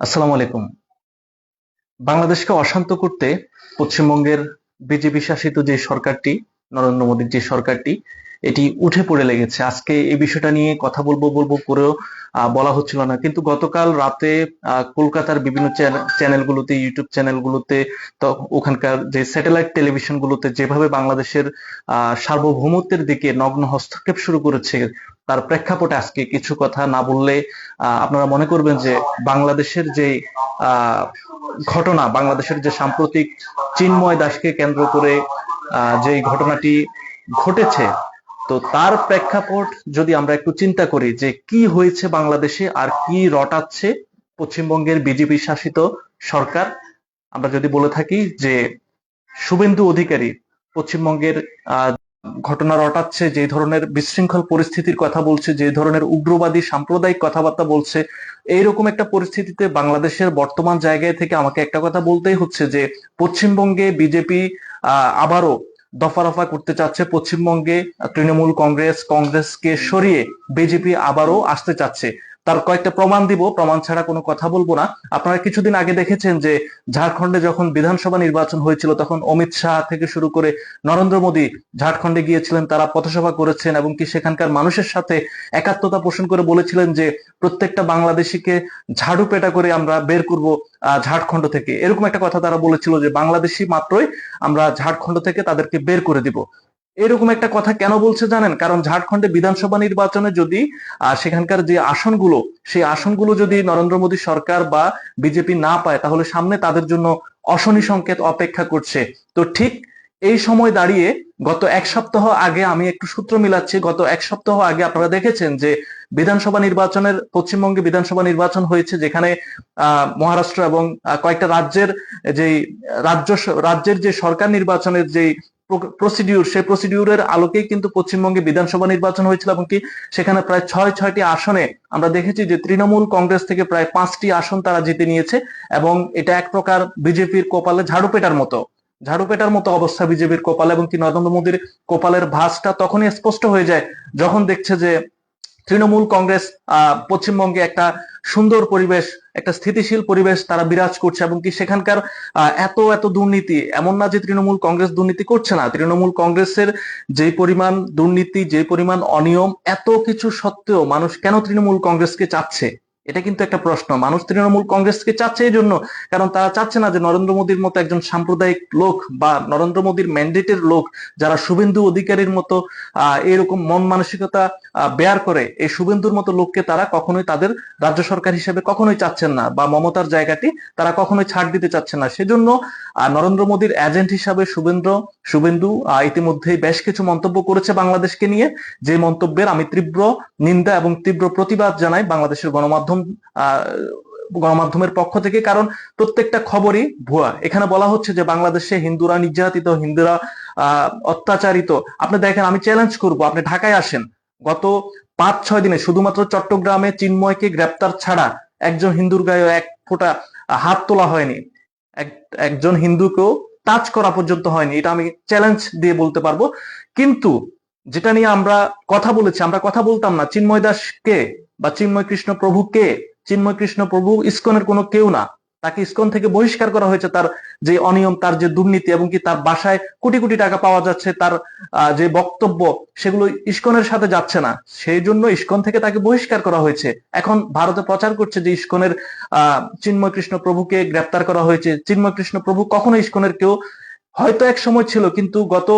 আসসালামু আলাইকুম। বাংলাদেশকে অশান্ত করতে পশ্চিমবঙ্গের বিজেপি শাসিত যে সরকারটি, নরেন্দ্র মোদীর যে সরকারটি, এটি উঠে পড়ে লেগেছে। আজকে এই বিষয়টা নিয়ে কথা বলব বলব করেও বলা হচ্ছিল না। কিন্তু গতকাল রাতে কলকাতার বিভিন্ন চ্যানেলগুলোতে, ইউটিউব চ্যানেলগুলোতে ওখানকার যে স্যাটেলাইট টেলিভিশনগুলোতে যেভাবে বাংলাদেশের সার্বভৌমত্বের দিকে নগ্ন হস্তক্ষেপ শুরু করেছে তার প্রেক্ষাপটে আজকে কিছু কথা না বললে আপনারা মনে করবেন যে বাংলাদেশের যে ঘটনা বাংলাদেশের যে সাম্প্রতিক চিন্ময় দাসকে কেন্দ্র করে যে ঘটনাটি ঘটেছে তো তার প্রেক্ষাপট যদি আমরা একটু চিন্তা করি যে কি হয়েছে বাংলাদেশে আর কি রটাচ্ছে পশ্চিমবঙ্গের বিজেপি শাসিত সরকার আমরা যদি বলে থাকি যে শুভেন্দু অধিকারী পশ্চিমবঙ্গের আহ, ঘটনা রটাচ্ছে, যে ধরনের বিশৃঙ্খল পরিস্থিতির কথা বলছে, যে ধরনের উগ্রবাদী সাম্প্রদায়িক কথাবার্তা বলছে, এইরকম একটা পরিস্থিতিতে বাংলাদেশের বর্তমান জায়গায় থেকে আমাকে একটা কথা বলতেই হচ্ছে যে, পশ্চিমবঙ্গে বিজেপি আবারও দফা রফা করতে চাচ্ছে, পশ্চিমবঙ্গে তৃণমূল কংগ্রেস, কংগ্রেসকে সরিয়ে বিজেপি আবারও আসতে চাচ্ছে। তার কয়েকটা প্রমাণ দিব। প্রমাণ ছাড়া কোনো কথা বলব না। আপনারা কিছুদিন আগে দেখেছেন যে ঝাড়খণ্ডে যখন বিধানসভা নির্বাচন হয়েছিল, তখন অমিত শাহ থেকে শুরু করে নরেন্দ্র মোদী ঝাড়খণ্ডে গিয়েছিলেন। তারা পথসভা করেছেন এবং কি সেখানকার মানুষের সাথে একাত্মতা পোষণ করে বলেছিলেন যে, প্রত্যেকটা বাংলাদেশিকে ঝাড়ু পেটা করে আমরা বের করব ঝাড়খণ্ড থেকে। এরকম একটা কথা তারা বলেছিল যে বাংলাদেশি মাত্রই আমরা ঝাড়খণ্ড থেকে তাদেরকে বের করে দিব। এরকম একটা কথা কেন বলছে জানেন? কারণ ঝাড়খণ্ডে বিধানসভা নির্বাচনে যদি সেখানকার যে আসনগুলো, সেই আসনগুলো যদি নরেন্দ্র মোদী সরকার বা বিজেপি না পায়, তাহলে সামনে তাদের জন্য অশনি সংকেত অপেক্ষা করছে। তো ঠিক এই সময় দাঁড়িয়ে গত এক সপ্তাহ আগে আমি একটু সূত্র মিলাচ্ছি, গত এক সপ্তাহ আগে আপনারা দেখেছেন যে বিধানসভা নির্বাচনের, পশ্চিমবঙ্গে বিধানসভা নির্বাচন হয়েছে, যেখানে মহারাষ্ট্র এবং কয়েকটা রাজ্যের যেই রাজ্য, রাজ্যের যে সরকার নির্বাচনের যেই প্রসিডিউর সেই প্রসিডিউরের আলোকেই কিন্তু পশ্চিমবঙ্গে বিধানসভা নির্বাচন হয়েছিল এবং কি সেখানে প্রায় ছয় ছয়টি আসনে আমরা দেখেছি যে তৃণমূল কংগ্রেস থেকে প্রায় পাঁচটি আসন তারা জিতে নিয়েছে এবং এটা এক প্রকার বিজেপির কপালে ঝাড়ু পেটার মতো। ঝাড়ু পেটার মতো অবস্থা বিজেপির কপালে এবং কি নরেন্দ্র মোদীর কপালের ভাঁজটা তখনই স্পষ্ট হয়ে যায় যখন দেখছে যে তৃণমূল কংগ্রেস আহ, পশ্চিমবঙ্গে একটা সুন্দর পরিবেশ, একটা স্থিতিশীল পরিবেশ তারা বিরাজ করছে এবং কি সেখানকার এত এত দুর্নীতি, এমন না যে তৃণমূল কংগ্রেস দুর্নীতি করছে না। তৃণমূল কংগ্রেসের যে পরিমাণ দুর্নীতি যে পরিমাণ অনিয়ম, এত কিছু সত্ত্বেও মানুষ কেন তৃণমূল কংগ্রেসকে চাচ্ছে? এটা কিন্তু একটা প্রশ্ন। মানুষ তৃণমূল কংগ্রেসকে চাচ্ছে এই জন্য কারণ তারা চাচ্ছে না যে নরেন্দ্র মোদীর মতো একজন সাম্প্রদায়িক লোক বা নরেন্দ্র মোদীর ম্যান্ডেটের লোক যারা শুভেন্দু অধিকারীর মতো এরকম মন মানসিকতা বেয়ার করে এই শুভেন্দুর মতো লোককে তারা কখনোই তাদের রাজ্য সরকার হিসেবে কখনোই চাচ্ছেন না বা মমতার জায়গাটি তারা কখনোই ছাড় দিতে চাচ্ছেন না। সেজন্য নরেন্দ্র মোদীর এজেন্ট হিসাবে শুভেন্দ্র শুভেন্দু আহ, ইতিমধ্যেই বেশ কিছু মন্তব্য করেছে বাংলাদেশকে নিয়ে। যে মন্তব্যের আমি তীব্র নিন্দা এবং তীব্র প্রতিবাদ জানাই বাংলাদেশের গণমাধ্যম আহ, গণমাধ্যমের পক্ষ থেকে কারণ প্রত্যেকটা খবরই ভুয়া। এখানে বলা হচ্ছে যে বাংলাদেশে হিন্দুরা নির্যাতিত হিন্দুরা অত্যাচারিত। আপনি দেখেন আমি চ্যালেঞ্জ করব আপনি ঢাকায় আসেন। গত পাঁচ ছয় দিনে শুধুমাত্র চট্টগ্রামে চিন্ময়কে গ্রেপ্তার ছাড়া একজন হিন্দুর গায়ে এক ফোঁটা হাত তোলা হয়নি। এক- একজন হিন্দুকেও টাচ করা পর্যন্ত হয়নি। এটা আমি চ্যালেঞ্জ দিয়ে বলতে পারব। কিন্তু যেটা নিয়ে আমরা কথা বলেছি আমরা কথা বলতাম না। চিন্ময় দাস কে বা চিন্ময় কৃষ্ণ প্রভু কে? চিন্ময় কৃষ্ণ প্রভু ইস্কনের কোনো কেউ না। তাকে ইস্কন থেকে বহিষ্কার করা হয়েছে তার যে অনিয়ম, তার যে দুর্নীতি এবং কি তার বাসায় কোটি কোটি টাকা পাওয়া যাচ্ছে, তার যে বক্তব্য, সেগুলো ইস্কনের সাথে যাচ্ছে না। সেই জন্য ইস্কন থেকে তাকে বহিষ্কার করা হয়েছে। এখন ভারতে প্রচার করছে যে ইস্কনের আহ চিন্ময় কৃষ্ণ প্রভুকে গ্রেপ্তার করা হয়েছে। চিন্ময় কৃষ্ণ প্রভু কখনো ইস্কনের কেউ হয়তো এক সময় ছিল, কিন্তু গত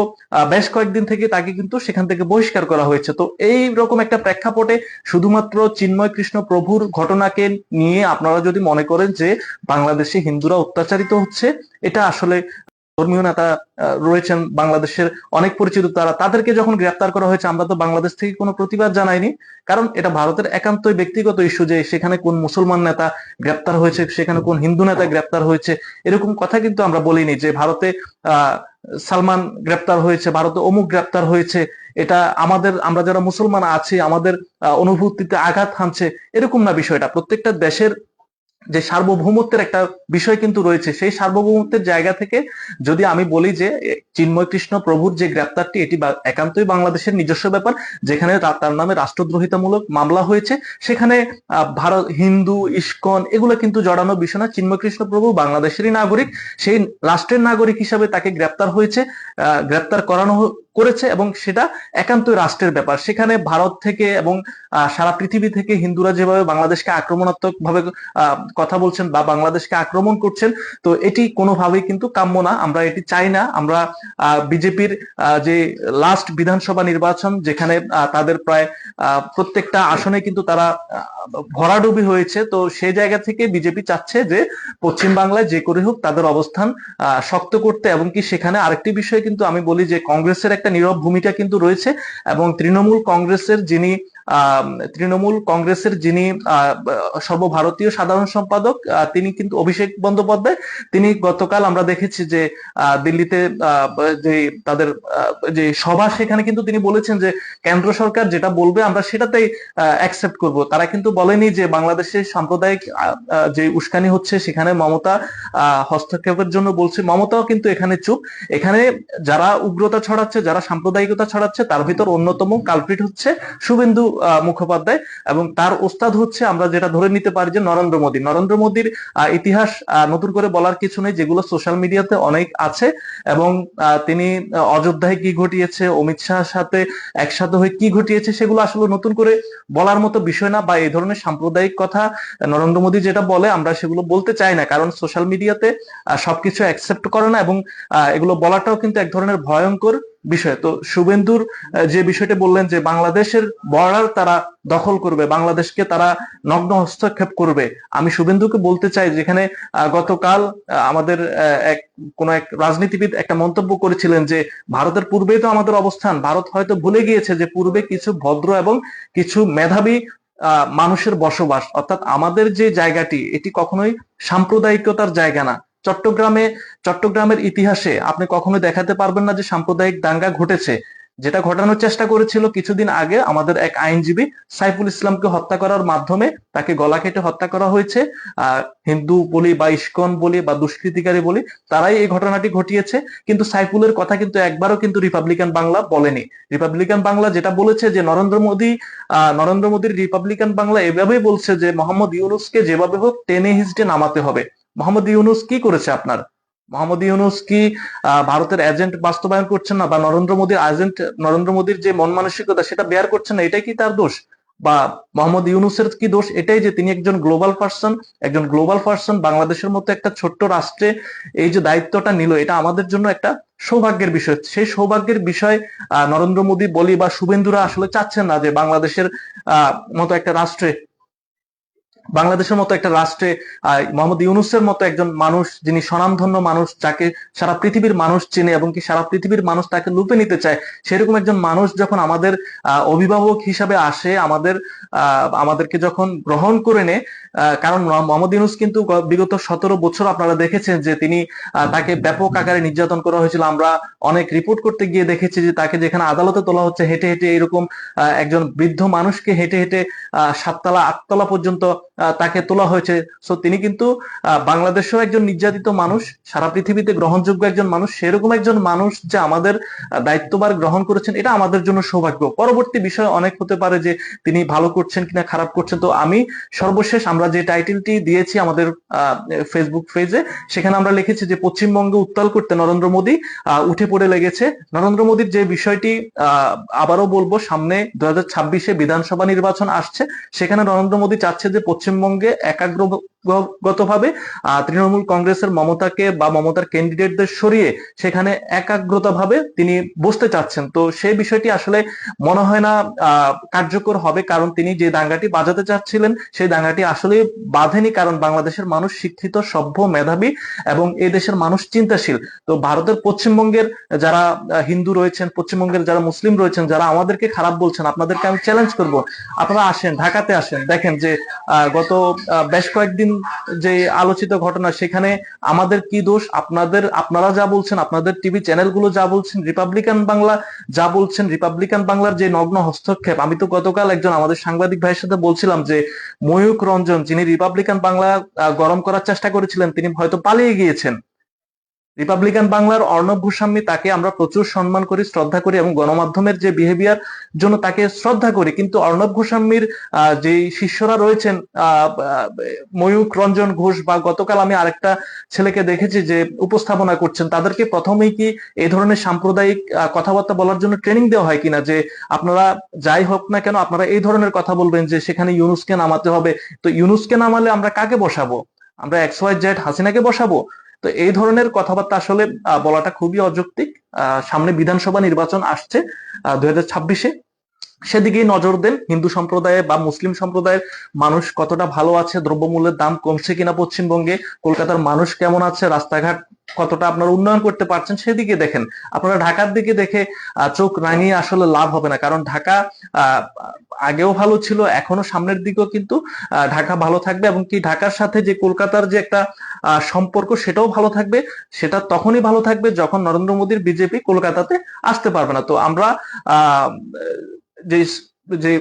বেশ কয়েকদিন থেকে তাকে কিন্তু সেখান থেকে বহিষ্কার করা হয়েছে। তো এই রকম একটা প্রেক্ষাপটে শুধুমাত্র চিন্ময় কৃষ্ণ প্রভুর ঘটনাকে নিয়ে আপনারা যদি মনে করেন যে বাংলাদেশে হিন্দুরা অত্যাচারিত হচ্ছে, এটা আসলে ধর্মীয় নেতা রয়েছেন বাংলাদেশের অনেক পরিচিত তারা। তাদেরকে যখন গ্রেপ্তার করা হয়েছে, আমরা তো বাংলাদেশ থেকে কোনো প্রতিবাদ জানাইনি। কারণ এটা ভারতের একান্তই ব্যক্তিগত ইস্যু যে সেখানে কোন মুসলমান নেতা গ্রেপ্তার হয়েছে, সেখানে কোন হিন্দু নেতা গ্রেপ্তার হয়েছে, এরকম কথা কিন্তু আমরা বলিনি যে ভারতে সালমান গ্রেপ্তার হয়েছে, ভারতে অমুক গ্রেপ্তার হয়েছে। এটা আমাদের, আমরা যারা মুসলমান আছি, আমাদের অনুভূতিতে আঘাত হানছে, এরকম না বিষয়টা। প্রত্যেকটা দেশের যে সার্বভৌমত্বের একটা বিষয় কিন্তু রয়েছে, সেই সার্বভৌমত্বের জায়গা থেকে যদি আমি বলি যে চিন্ময় কৃষ্ণ প্রভুর যে গ্রেপ্তারটি, এটি একান্তই বাংলাদেশের নিজস্ব ব্যাপার, যেখানে তার নামে রাষ্ট্রদ্রোহিতামূলক মামলা হয়েছে, সেখানে ভারত, হিন্দু, ইস্কন, এগুলো কিন্তু জড়ানো বিষয় না। চিন্ময় কৃষ্ণ প্রভু বাংলাদেশেরই নাগরিক, সেই রাষ্ট্রের নাগরিক হিসাবে তাকে গ্রেপ্তার হয়েছে গ্রেপ্তার করানো করেছে এবং সেটা একান্তই রাষ্ট্রের ব্যাপার। সেখানে ভারত থেকে এবং সারা পৃথিবী থেকে হিন্দুরা যেভাবে বাংলাদেশকে আক্রমণাত্মক ভাবে কথা বলছেন বা বাংলাদেশকে আক্রমণ করছেন, তো এটি কোনোভাবেই কিন্তু কাম্য না। আমরা এটি চাই না। আমরা বিজেপির যে লাস্ট বিধানসভা নির্বাচন, যেখানে তাদের প্রায় প্রত্যেকটা আসনে কিন্তু তারা ভরাডুবি হয়েছে, তো সেই জায়গা থেকে বিজেপি চাচ্ছে যে পশ্চিম বাংলায় যে করে হোক তাদের অবস্থান শক্ত করতে। এবং কি সেখানে আরেকটি বিষয় কিন্তু আমি বলি যে, কংগ্রেসের একটা নীরব ভূমিকা কিন্তু রয়েছে এবং তৃণমূল কংগ্রেসের যিনি তৃণমূল কংগ্রেসের যিনি সর্বভারতীয় সাধারণ সম্পাদক তিনি কিন্তু অভিষেক বন্দ্যোপাধ্যায়। তিনি গতকাল আমরা দেখেছি যে দিল্লিতে যে তাদের যে সভা, সেখানে কিন্তু তিনি বলেছেন যে, কেন্দ্র সরকার যেটা বলবে আমরা সেটাতেই অ্যাকসেপ্ট করব। তারা কিন্তু বলেনি যে বাংলাদেশে সাম্প্রদায়িক যে উস্কানি হচ্ছে সেখানে মমতা হস্তক্ষেপের জন্য বলছে। মমতাও কিন্তু এখানে চুপ। এখানে যারা উগ্রতা ছড়াচ্ছে, যারা সাম্প্রদায়িকতা ছড়াচ্ছে, তার ভিতর অন্যতম কালপ্রিট হচ্ছে শুভেন্দু মুখোপাধ্যায় এবং তার ওস্তাদ হচ্ছে আমরা যেটা ধরে নিতে পারি যে নরেন্দ্র মোদী। নরেন্দ্র মোদীর ইতিহাস নতুন করে বলার কিছু নেই, যেগুলো সোশ্যাল মিডিয়াতে অনেক আছে এবং তিনি অযোধ্যায় কি ঘটিয়েছে, অমিত শাহের সাথে একসাথে হয়ে কি ঘটিয়েছে, সেগুলো আসলে নতুন করে বলার মতো বিষয় না বা এই ধরনের সাম্প্রদায়িক কথা নরেন্দ্র মোদী যেটা বলে আমরা সেগুলো বলতে চাই না কারণ সোশ্যাল মিডিয়াতে সবকিছু অ্যাকসেপ্ট করে না এবং এগুলো বলাটাও কিন্তু এক ধরনের ভয়ঙ্কর বিষয়। তো শুভেন্দুর যে বিষয়টা বললেন যে বাংলাদেশের বর্ডার তারা দখল করবে, বাংলাদেশকে তারা নগ্ন হস্তক্ষেপ করবে, আমি শুভেন্দুকে বলতে চাই যেখানে গতকাল আমাদের এক, কোন এক রাজনীতিবিদ একটা মন্তব্য করেছিলেন যে ভারতের পূর্বেই তো আমাদের অবস্থান, ভারত হয়তো ভুলে গিয়েছে যে পূর্বে কিছু ভদ্র এবং কিছু মেধাবী মানুষের বসবাস, অর্থাৎ আমাদের যে জায়গাটি, এটি কখনোই সাম্প্রদায়িকতার জায়গা না। চট্টগ্রামে, চট্টগ্রামের ইতিহাসে আপনি কখনো দেখাতে পারবেন না যে সাম্প্রদায়িক দাঙ্গা ঘটেছে। যেটা ঘটানোর চেষ্টা করেছিল কিছুদিন আগে আমাদের এক আইনজীবী সাইফুল ইসলামকে হত্যা করার মাধ্যমে। তাকে গলা কেটে হত্যা করা হয়েছে। হিন্দু বলি বা ইস্কন বলি বা দুষ্কৃতিকারী বলি, তারাই এই ঘটনাটি ঘটিয়েছে। কিন্তু সাইফুলের কথা কিন্তু একবারও কিন্তু রিপাবলিকান বাংলা বলেনি। রিপাবলিকান বাংলা যেটা বলেছে যে নরেন্দ্র মোদী নরেন্দ্র মোদীর রিপাবলিকান বাংলা এভাবেই বলছে যে মোহাম্মদ ইউনুসকে যেভাবে হোক টেনে হিজড়ে নামাতে হবে। মোহাম্মদ ইউনুস কি করেছে আপনার? মোহাম্মদ ইউনুস কি ভারতের এজেন্ট বাস্তবায়ন করছেন না বা নরেন্দ্র মোদীর এজেন্ট নরেন্দ্র মোদীর যে মন মানসিকতা সেটা বেয়ার করছেন না, এটাই কি তার দোষ? বা মোহাম্মদ ইউনুসের কি দোষ? এটাই যে তিনি একজন গ্লোবাল পার্সন একজন গ্লোবাল পার্সন বাংলাদেশের মতো একটা ছোট্ট রাষ্ট্রে এই যে দায়িত্বটা নিল, এটা আমাদের জন্য একটা সৌভাগ্যের বিষয়। সেই সৌভাগ্যের বিষয় নরেন্দ্র মোদী বলি বা শুভেন্দুরা আসলে চাচ্ছেন না যে বাংলাদেশের মতো একটা রাষ্ট্রে বাংলাদেশের মতো একটা রাষ্ট্রে মোহাম্মদ ইউনুসের মতো একজন মানুষ যিনি স্বনামধন্য মানুষ যাকে সারা পৃথিবীর মানুষ চেনে এবং কি সারা পৃথিবীর মানুষ তাকে লুপে নিতে চায় সেরকম একজন মানুষ যখন আমাদের অভিভাবক হিসাবে আসে আমাদের আমাদেরকে যখন গ্রহণ করে আহ, কারণ মোহাম্মদ ইউনুস কিন্তু বিগত সতেরো বছর আপনারা দেখেছেন যে তিনি তাকে ব্যাপক আকারে নির্যাতন করা হয়েছিল। আমরা অনেক রিপোর্ট করতে গিয়ে দেখেছি যে তাকে যেখানে আদালতে তোলা হচ্ছে হেঁটে হেঁটে এরকম একজন বৃদ্ধ মানুষকে হেঁটে হেঁটে সাততলা আটতলা পর্যন্ত তাকে তোলা হয়েছে। সো তিনি কিন্তু বাংলাদেশেও একজন নির্যাতিত মানুষ সারা পৃথিবীতে গ্রহণযোগ্য একজন মানুষ সেরকম একজন মানুষ যে আমাদের আহ, দায়িত্বভার গ্রহণ করেছেন এটা আমাদের জন্য সৌভাগ্য। পরবর্তী বিষয় অনেক হতে পারে যে তিনি ভালো করছেন কিনা খারাপ করছেন। তো আমি সর্বশেষ আমরা যে টাইটেলটি দিয়েছি আমাদের ফেসবুক পেজে সেখানে আমরা লিখেছি যে পশ্চিমবঙ্গে উত্তাল করতে নরেন্দ্র মোদী উঠে পড়ে লেগেছে। নরেন্দ্র মোদীর যে বিষয়টি আবারও বলব সামনে দু হাজার বিধানসভা নির্বাচন আসছে সেখানে নরেন্দ্র মোদী চাচ্ছে যে পশ্চিমবঙ্গে একাগ্রগতভাবে তৃণমূল কংগ্রেসের মমতাকে বা মমতার ক্যান্ডিডেটদের সরিয়ে সেখানে একাগ্রতাভাবে তিনি বসতে চাচ্ছেন। তো সেই বিষয়টি আসলে মনে হয় না কার্যকর হবে, কারণ তিনি যে দাঙ্গাটি বাজাতে চাচ্ছিলেন, সেই দাঙ্গাটি আসলে বাঁধেনি, কারণ বাংলাদেশের মানুষ শিক্ষিত, সভ্য, মেধাবী এবং এই দেশের মানুষ চিন্তাশীল। তো ভারতের পশ্চিমবঙ্গের যারা হিন্দু রয়েছেন, পশ্চিমবঙ্গের যারা মুসলিম রয়েছেন, যারা আমাদেরকে খারাপ বলছেন, আপনাদেরকে আমি চ্যালেঞ্জ করব। আপনারা আসেন, ঢাকাতে আসেন, দেখেন যে গত বেশ কয়েকদিন যে আলোচিত ঘটনা, সেখানে আমাদের কি দোষ? আপনাদের, আপনারা যা বলছেন, আপনাদের টিভি চ্যানেলগুলো যা বলছেন, রিপাবলিকান বাংলা যা বলছেন, রিপাবলিকান বাংলার যে নগ্ন হস্তক্ষেপ, আমি তো গতকাল একজন আমাদের সাংবাদিক ভাইয়ের সাথে বলছিলাম যে ময়ূক রঞ্জন, যিনি রিপাবলিকান বাংলা গরম করার চেষ্টা করেছিলেন, তিনি হয়তো পালিয়ে গিয়েছেন। রিপাবলিকান বাংলার অর্ণব গোস্বামী তাকে আমরা প্রচুর সম্মান করি, শ্রদ্ধা করি এবং গণমাধ্যমের যে বিহেভিয়ার জন্য তাকে শ্রদ্ধা করি। কিন্তু অর্ণব গোস্বামীর যে শিষ্যরা রয়েছেন ময়ূক রঞ্জন ঘোষ বা গতকাল আমি আরেকটা ছেলেকে দেখেছি যে উপস্থাপনা করছেন, তাদেরকে প্রথমেই কি এই ধরনের সাম্প্রদায়িক কথাবার্তা বলার জন্য ট্রেনিং দেওয়া হয় কিনা? যে আপনারা যাই হোক না কেন আপনারা এই ধরনের কথা বলবেন যে সেখানে ইউনুসকে নামাতে হবে। তো ইউনুসকে নামালে আমরা কাকে বসাবো? আমরা এক্স ওয়াই জেড হাসিনাকে বসাবো? তো এই ধরনের কথাবার্তা আসলে বলাটা খুবই অযৌক্তিক। সামনে বিধানসভা নির্বাচন আসছে দুই হাজার ছাব্বিশে। সেদিকেই নজর দেন হিন্দু সম্প্রদায়ে বা মুসলিম সম্প্রদায়ের মানুষ কতটা ভালো আছে, দ্রব্যমূল্যের দাম কমছে কিনা পশ্চিমবঙ্গে, কলকাতার মানুষ কেমন আছে, রাস্তাঘাট কতটা আপনারা উন্নয়ন করতে পারছেন সেদিকে দেখেন। আপনারা ঢাকার দিকে দেখে চোখ রাঙিয়ে আসলে লাভ হবে না, কারণ ঢাকা আগেও ভালো ছিল এখনও সামনের দিকেও কিন্তু ঢাকা ভালো থাকবে এবং কি ঢাকার সাথে যে কলকাতার যে একটা সম্পর্ক সেটাও ভালো থাকবে, সেটা তখনই ভালো থাকবে যখন নরেন্দ্র মোদীর বিজেপি কলকাতাতে আসতে পারবে না। তো আমরা, আহ যে যে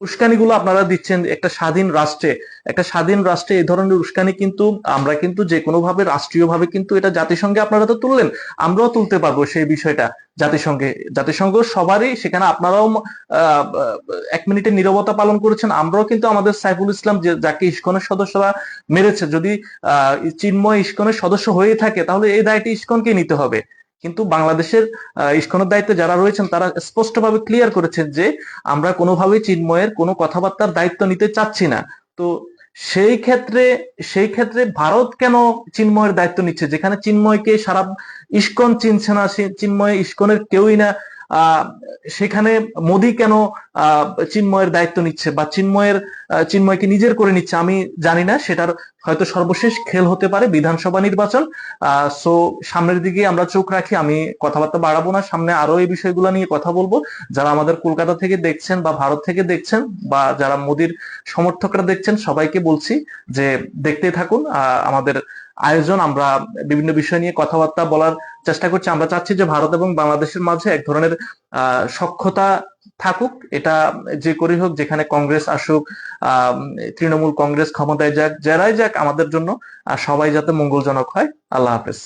উস্কানিগুলো আপনারা দিচ্ছেন, একটা স্বাধীন রাষ্ট্রে, একটা স্বাধীন রাষ্ট্রে এই ধরনের উস্কানি কিন্তু আমরা কিন্তু যে কোনো ভাবে রাষ্ট্রীয় ভাবে কিন্তু এটা জাতিসংঘে আপনারা তো তুললেন, আমরাও তুলতে পারব সেই বিষয়টা জাতিসংঘে। জাতিসংঘ সবারই সেখানে আপনারাও এক মিনিটের নীরবতা পালন করেছেন, আমরাও কিন্তু আমাদের সাইফুল ইসলাম যে, যাকে ইস্কনের সদস্যরা মেরেছে, যদি, আহ, চিন্ময় ইস্কনের সদস্য হয়ে থাকে, তাহলে এই দায়টি ইস্কনকে নিতে হবে। কিন্তু বাংলাদেশের ইস্কনের দায়িত্বে যারা রয়েছেন, তারা স্পষ্টভাবে ক্লিয়ার করেছেন যে আমরা কোনোভাবেই চিন্ময়ের কোনো কথাবার্তার দায়িত্ব নিতে চাচ্ছি না। তো সেই ক্ষেত্রে সেই ক্ষেত্রে ভারত কেন চিন্ময়ের দায়িত্ব নিচ্ছে? যেখানে চিন্ময়কে সারা ইস্কন চিনছে না চিন্ময় ইস্কনের কেউই না। সেখানে মোদি কেন চিন্ময়ের দায়িত্ব নিচ্ছে বা চিন্ময়ের চিন্ময়কে নিজের করে নিচ্ছে আমি জানি না, সেটার হয়তো সর্বশেষ খেল হতে পারে বিধানসভা নির্বাচন। সো সামনের দিকে আমরা চোখ রাখি, আমি কথাবার্তা বাড়াবো না, সামনে আরও এই বিষয়গুলো নিয়ে কথা বলব। যারা আমাদের কলকাতা থেকে দেখছেন বা ভারত থেকে দেখছেন বা যারা মোদির সমর্থকরা দেখছেন, সবাইকে বলছি যে দেখতে থাকুন আমাদের আয়োজন, আমরা বিভিন্ন বিষয় নিয়ে কথাবার্তা বলার চেষ্টা করছি। আমরা চাচ্ছি যে ভারত এবং বাংলাদেশের মাঝে এক ধরনের সক্ষতা থাকুক। এটা যে করি হোক, যেখানে কংগ্রেস আসুক তৃণমূল কংগ্রেস ক্ষমতায় যাক, যারাই যাক আমাদের জন্য সবাই যাতে মঙ্গলজনক হয়। আল্লাহ হাফেজ।